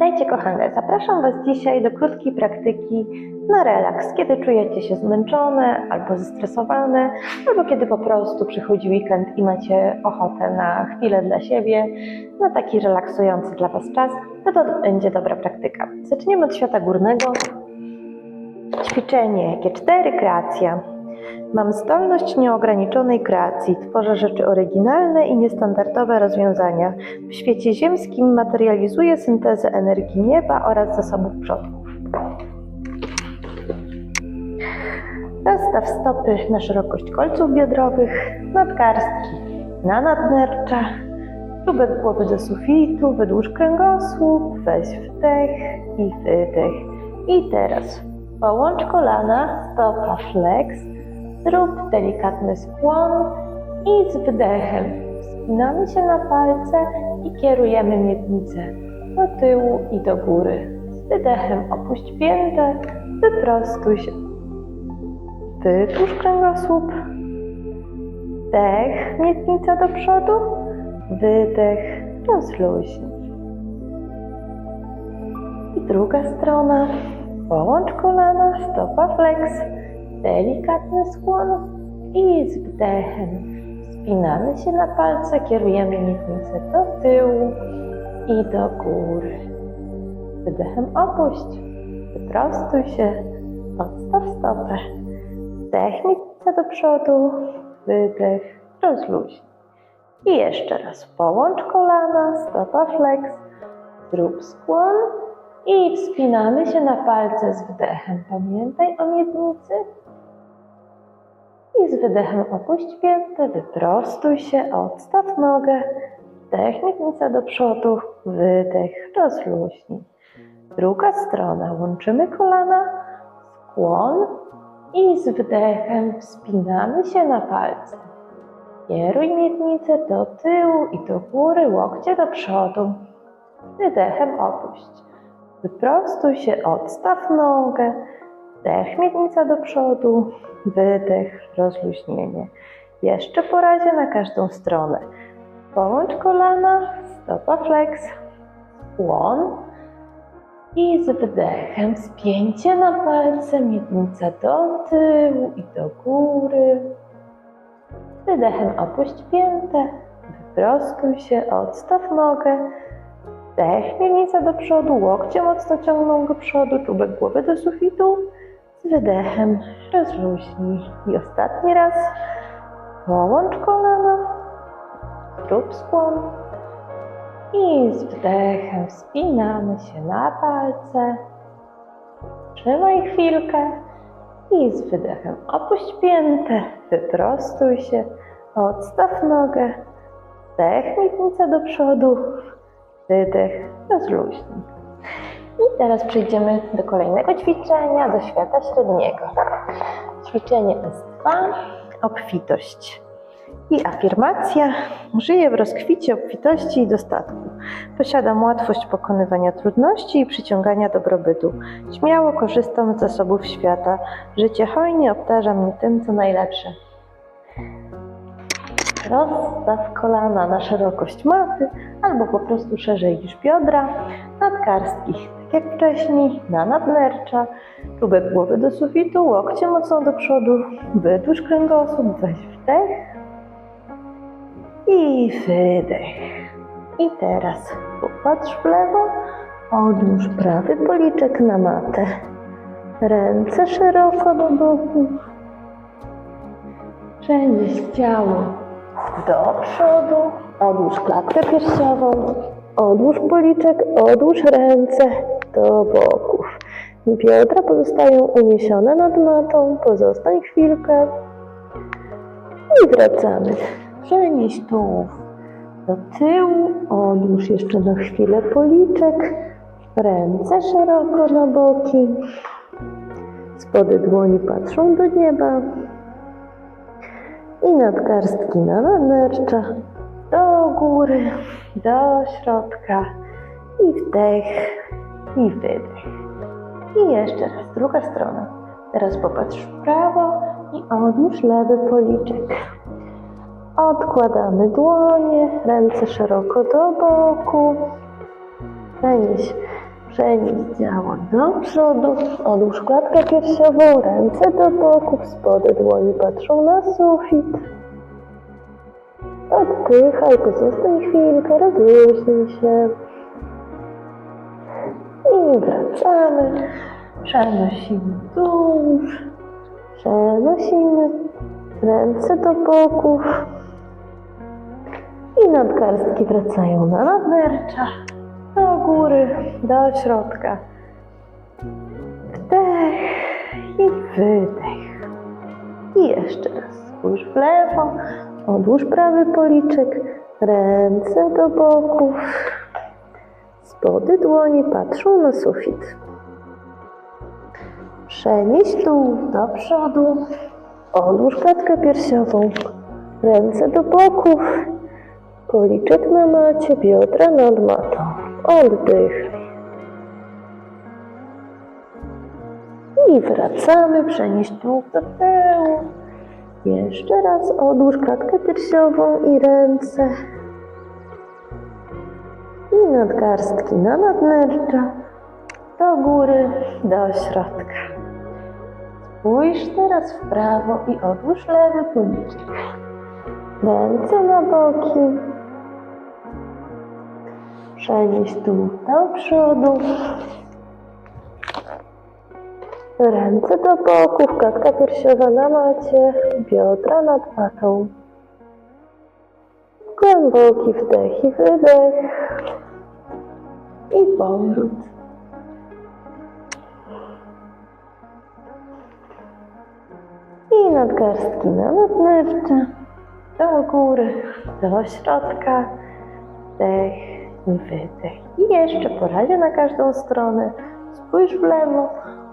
Witajcie kochane, zapraszam Was dzisiaj do krótkiej praktyki na relaks, kiedy czujecie się zmęczone albo zestresowane, albo kiedy po prostu przychodzi weekend i macie ochotę na chwilę dla siebie, na taki relaksujący dla Was czas, to to będzie dobra praktyka. Zaczniemy od świata górnego. Ćwiczenie G4, kreacja. Mam zdolność nieograniczonej kreacji, tworzę rzeczy oryginalne i niestandardowe rozwiązania. W świecie ziemskim materializuję syntezę energii nieba oraz zasobów przodków. Rozstaw stopy na szerokość kolców biodrowych, nadgarstki na nadnercza, czubek głowy do sufitu, wydłuż kręgosłup, weź wdech i wydech. I teraz połącz kolana, stopa flex, Zrób delikatny skłon i z wdechem wspinamy się na palce i kierujemy miednicę do tyłu i do góry. Z wydechem opuść piętę, wyprostuj się. Wydłuż kręgosłup. Wdech, miednica do przodu. Wydech, rozluźnij. I druga strona. Połącz kolana, stopa flex delikatny skłon i z wdechem spinamy się na palce, kierujemy miednicę do tyłu i do góry. Wydechem opuść, wyprostuj się, odstaw stopę. Wdech do przodu, wydech, rozluźnij. I jeszcze raz połącz kolana, stopa flex, zrób skłon i wspinamy się na palce z wdechem. Pamiętaj o miednicy. I z wydechem opuść piętę, wyprostuj się, odstaw nogę. Wdech, miednica do przodu, wydech, rozluźnij. Druga strona, łączymy kolana, skłon i z wdechem wspinamy się na palce. Kieruj miednicę do tyłu i do góry, łokcie do przodu. Wydechem opuść. Wyprostuj się, odstaw nogę. Wdech, miednica do przodu, wydech, rozluźnienie. Jeszcze po razie na każdą stronę. Połącz kolana, stopa flex, skłon i z wdechem spięcie na palce, miednica do tyłu i do góry. Wydechem opuść piętę, wyprostuj się, odstaw nogę. Wdech, miednica do przodu, łokcie mocno ciągną do przodu, czubek głowy do sufitu. Z wydechem rozluźnij. I ostatni raz. Połącz kolana. Zrób skłon. I z wdechem wspinamy się na palce. Trzymaj chwilkę. I z wydechem opuść piętę. Wyprostuj się. Odstaw nogę. Wdech, miednica do przodu. Wydech, rozluźnij. I teraz przejdziemy do kolejnego ćwiczenia, do świata średniego. Ćwiczenie S2, obfitość. I afirmacja. Żyję w rozkwicie obfitości i dostatku. Posiadam łatwość pokonywania trudności i przyciągania dobrobytu. Śmiało korzystam z zasobów świata. Życie hojnie obdarza mnie tym, co najlepsze. Rozstaw kolana na szerokość maty albo po prostu szerzej niż biodra, nadgarstki jak wcześniej, na nadnercza, czubek głowy do sufitu, łokcie mocno do przodu, wydłuż kręgosłup, weź wdech i wydech. I teraz popatrz w lewo, odłóż prawy policzek na matę, ręce szeroko do boku, przenieś ciało do przodu, odłóż klatkę piersiową, odłóż policzek, odłóż ręce do boków. Biodra pozostają uniesione nad matą, pozostań chwilkę. I wracamy. Przenieś tułów do tyłu, odłóż jeszcze na chwilę policzek, ręce szeroko na boki, spody dłoni patrzą do nieba. I nadgarstki na nanercza. Do góry, do środka. I wdech i wydech. I jeszcze raz, druga strona. Teraz popatrz w prawo i odłóż lewy policzek. Odkładamy dłonie, ręce szeroko do boku. Przenieś Przenieś ciało do przodu, odłóż klatkę piersiową, ręce do boków, spody dłoni patrzą na sufit. Oddychaj, pozostań chwilkę, rozluźnij się. I wracamy. Przenosimy tuż. Przenosimy ręce do boków. I nadgarstki wracają na nadnercza. Do góry, do środka. Wdech i wydech. I jeszcze raz spójrz w lewo. Odłóż prawy policzek. Ręce do boków. Spody dłoni patrzą na sufit. Przenieś dół do przodu. Odłóż klatkę piersiową. Ręce do boków. Policzek na macie, biodra nad matą. Oddychaj. I wracamy. Przenieś dół do tyłu. Jeszcze raz odłóż klatkę piersiową i ręce. Nadgarstki na nadnercza. Do góry, do środka. Spójrz teraz w prawo i odłóż lewy policzek. Ręce na boki. Przenieś dół do przodu. Ręce do boków, klatka piersiowa na macie, biodra nad matą. Głęboki wdech i wydech. I powrót. I nadgarstki na nadnercze. Do góry, do środka. Wdech i wydech. I jeszcze po razie na każdą stronę. Spójrz w lewo.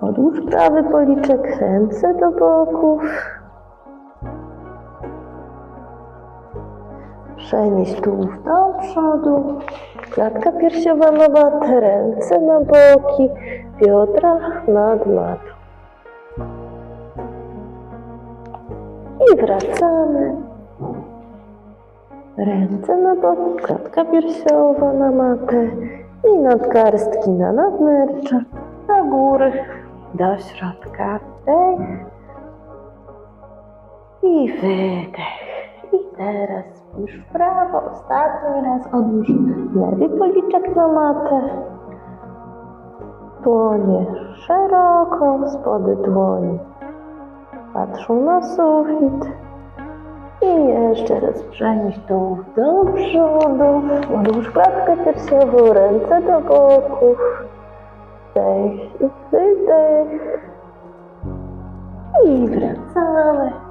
Odłóż prawy policzek, ręce do boków. Przenieś tułów do przodu. Klatka piersiowa na matę, ręce na boki, biodra nad matą. I wracamy. Ręce na boki, klatka piersiowa na matę i nadgarstki na nadnercza. Do góry, do środka. Wdech i wydech. I teraz spójrz w prawo. Ostatni raz odłóż lewy policzek na matę. Dłonie szeroko, spody dłoni patrzą na sufit. I jeszcze raz przenieś dół do przodu. Odłóż klatkę piersiową, ręce do boków. Wdech i wydech. I wracamy.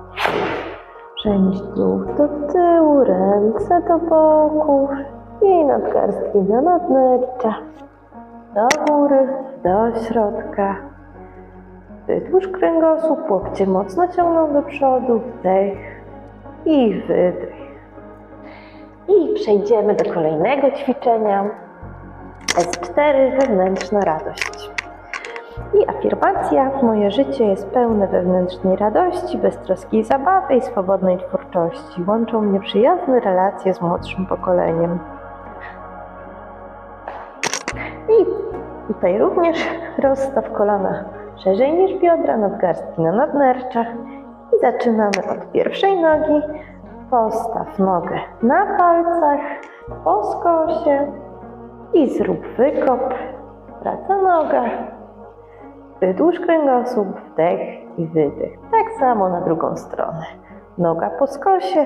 Przenieś dół do tyłu, ręce do boków i nadgarstki na nadnercza. Do góry, do środka. Wydłuż kręgosłup, łokcie mocno ciągną do przodu, wdech i wydech. I przejdziemy do kolejnego ćwiczenia. S4 wewnętrzna radość. I afirmacja: Moje życie jest pełne wewnętrznej radości, beztroskiej zabawy i swobodnej twórczości. Łączą mnie przyjazne relacje z młodszym pokoleniem. I tutaj również rozstaw kolana szerzej niż biodra, nadgarstki na nadnerczach. I zaczynamy od pierwszej nogi. Postaw nogę na palcach, po skosie i zrób wykop. Wraca noga, Wydłuż kręgosłup, wdech i wydech. Tak samo na drugą stronę. Noga po skosie,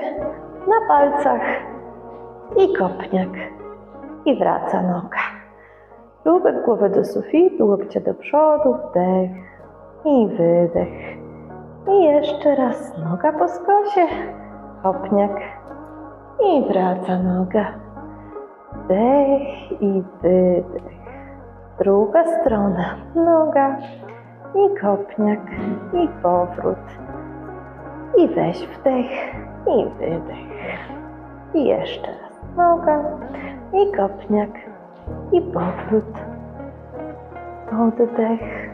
na palcach i kopniak. I wraca noga. Lubek głowy do sufitu, łokcie do przodu, wdech i wydech. I jeszcze raz noga po skosie, kopniak i wraca noga. Wdech i wydech. Druga strona, noga i kopniak i powrót. I weź wdech i wydech. I jeszcze raz noga i kopniak i powrót. Oddech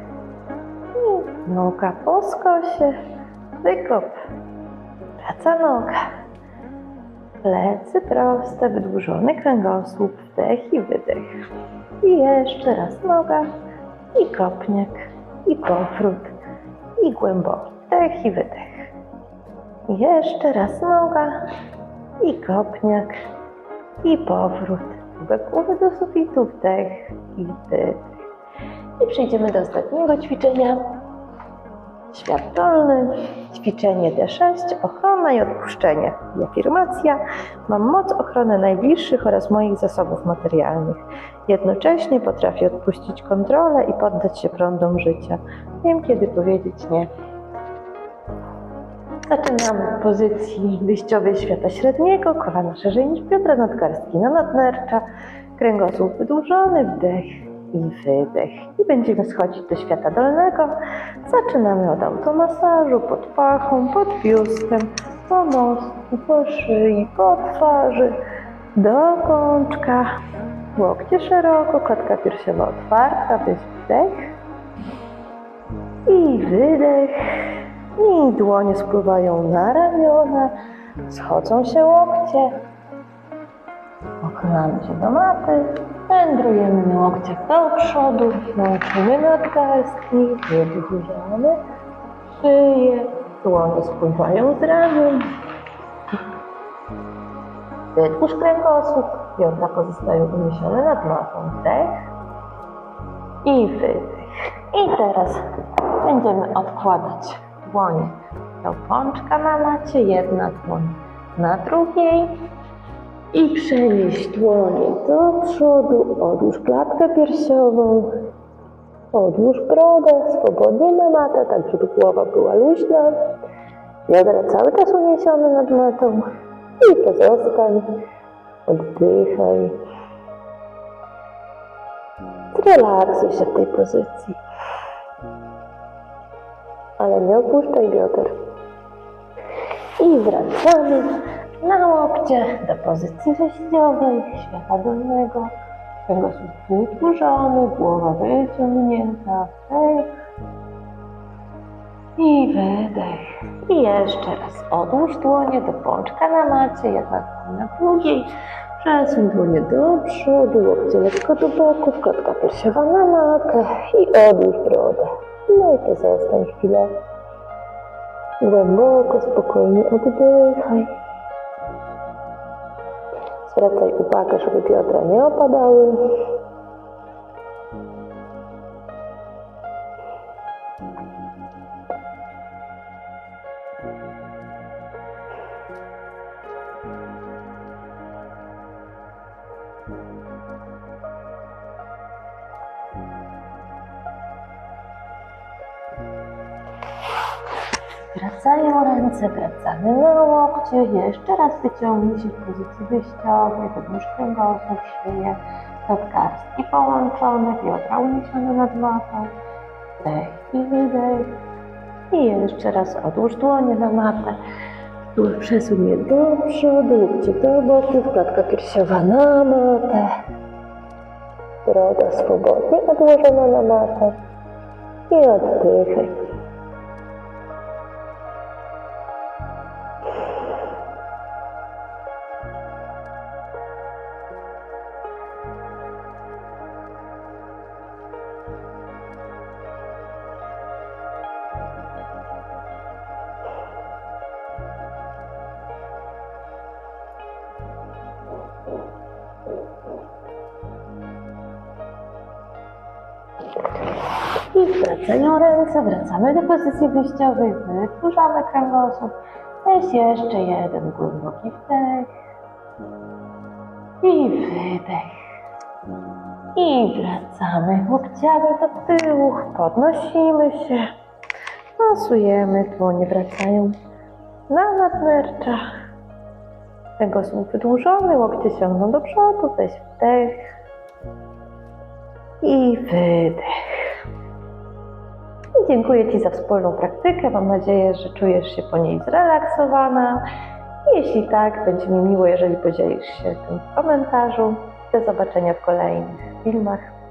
i noga po skosie, wykop. Wraca noga. Plecy proste, wydłużony kręgosłup, wdech i wydech. I jeszcze raz noga, i kopniak, i powrót, i głęboki wdech i wydech. I jeszcze raz noga, i kopniak, i powrót. Kubek głowy do sufitu, wdech i wydech. I przejdziemy do ostatniego ćwiczenia. Świat dolny, ćwiczenie D6, ochrona i odpuszczenie. I afirmacja. Mam moc ochrony najbliższych oraz moich zasobów materialnych. Jednocześnie potrafię odpuścić kontrolę i poddać się prądom życia. Wiem, kiedy powiedzieć nie. Zaczynamy w pozycji wyjściowej świata średniego, kolana szerzej niż biodra, nadgarstki na nadnercza, kręgosłup wydłużony, wdech i wydech. I będziemy schodzić do świata dolnego. Zaczynamy od automasażu, pod pachą, pod biustem, po mostku, po szyi, po twarzy, do kączka. Łokcie szeroko, kotka piersiowa otwarta, to jest wdech i wydech. I dłonie spływają na ramiona, schodzą się łokcie. Oklamy się do maty, wędrujemy na łokciach do przodu, łączymy nadgarstki, wydłużamy szyję, dłonie spływają z ramion. Wydłuż kręgosłup, biodra pozostają uniesione nad matą. Wdech i wydech. I teraz będziemy odkładać dłonie do pączka na macie, jedna dłoń na drugiej i przenieść dłonie do przodu, odłóż klatkę piersiową, odłóż brodę, swobodnie na matę, tak żeby głowa była luźna, biodra cały czas uniesione nad matą i pozostań, oddychaj. Zrelaksuj się w tej pozycji ale nie opuszczaj bioder. I wracamy na łokcie do pozycji wyjściowej, świata dolnego. Kręgosłup wydłużony, głowa wyciągnięta, wdech i wydech. I jeszcze raz odłóż dłonie do pączka na macie, jedna na drugiej. Przesuń dłonie do przodu, łokcie lekko do boków, kotka piersiowa na matę i odłóż brodę. No i pozostań chwilę. Głęboko, spokojnie oddychaj. Zwracaj uwagę, żeby biodra nie opadały. Wracają ręce, wracamy na łokcie. Jeszcze raz wyciągnij się w pozycji wyjściowej, wydłuż kręgosłup, szyję, nadgarstki połączone, biodra uniesione nad matą. Wdech i wydech. I jeszcze raz odłóż dłonie na matę. Przesuń je do przodu, łokcie do boków, klatka piersiowa na matę. Broda swobodnie odłożona na matę. I oddychaj. I wracają ręce, wracamy do pozycji wyjściowej, wydłużamy kręgosłup. Weź jeszcze jeden głęboki wdech. I wydech. I wracamy. Łokciami do tyłu, podnosimy się, masujemy, dłonie wracają. Na nadnercza. Kręgosłup wydłużony, łokcie ciągną do przodu, weź wdech i wydech. I dziękuję Ci za wspólną praktykę. Mam nadzieję, że czujesz się po niej zrelaksowana. Jeśli tak, będzie mi miło, jeżeli podzielisz się tym w komentarzu. Do zobaczenia w kolejnych filmach.